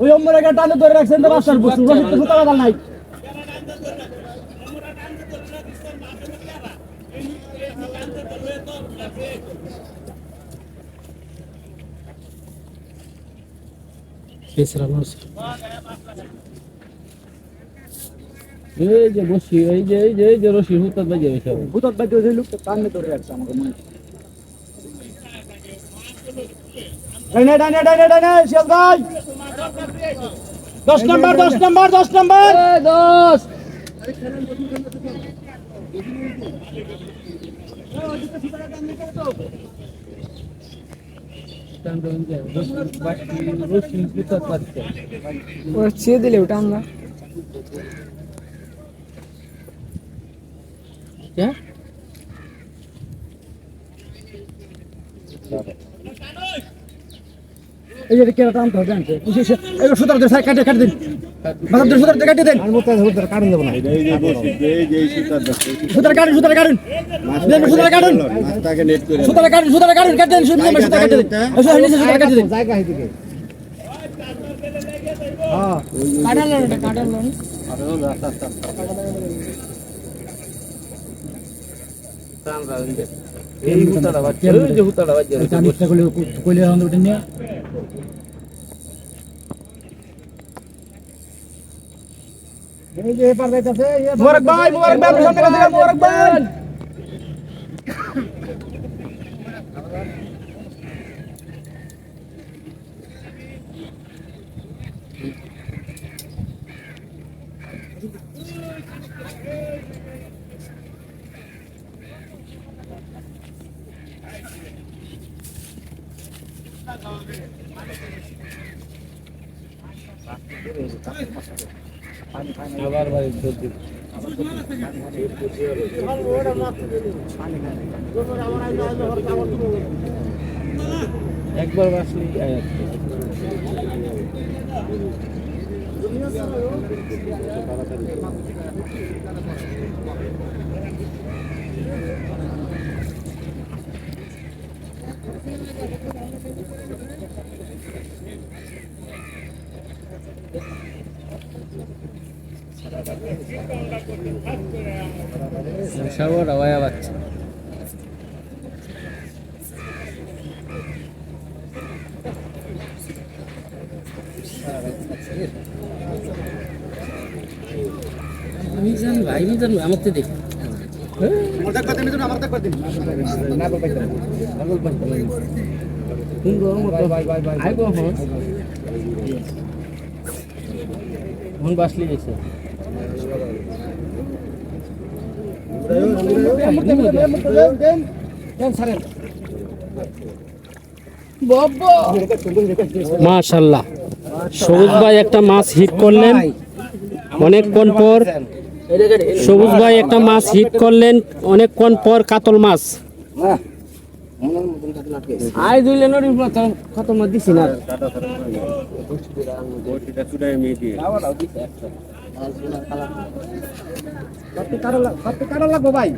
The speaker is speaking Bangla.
ওই অম্মরে গা টানে ধরে রাখছেন তো বাসার বস্তু রশিদ তো বাদাল নাই এই যে বসি এই যে এই যে এই যে রশি হুতার বাজে গেছে ভূতত বাইতে ওই লোক তো টানে ধরে রাখছে আমাকে মনে। ডাইনে ডাইনে ডাইনে ডাইনে শিয়াল ভাই। দশ নাম্বার দশ নাম্বার দশ নাম্বার। দশ। ছিঁড়ে দিলে ওটা আমরা। হ্যাঁ এই যে কেরা টানতে হবে জানছে? এই সুতার দিয়ে সাইড কাটে কাটে দিন। মাথার দিয়ে সুতার দিয়ে কাটে দিন। আমি মতো সুতার কাটুন দেবো না। এই যে এই যে সুতার দেখো সুতার কাটুন সুতার কাটুন। দেন সুতার কাটুন। মাছটাকে নেট করে সুতার কাটুন সুতার কাটুন কাটে দিন সুতার সুতার কাটে দিন। এই সুতার নিচে সুতার কাটে দিন। জায়গা হেদিকে হ্যাঁ। কাটালো ওটা কাটালো এই হুতাটা বাজছে ওই যে হুতাটা বাজছে এটা নিচে কইলে কইলে আমরা উঠে নিয়ে মোবারক ভাই মোবারক ভাই আপনি সামনে কাছে মোবারক ভাই আবার বাড়ি ধরছি একবার বাসলি আয়াত সবার আওয়া বাচ্চা। আমি জানি ভাই আমি জানি আমার তো দেখি। নিতুন আমার দিন না বল বাই বাই আইব হন হন মাশাল্লাহ। সবুজ ভাই একটা মাছ হিট করলেন। অনেকক্ষণ পর সবুজ ভাই একটা মাছ হিট করলেন। অনেকক্ষণ পর কাতল মাছ। আই দুইলে নড়ি কত মাছ দিছি না। ভাই।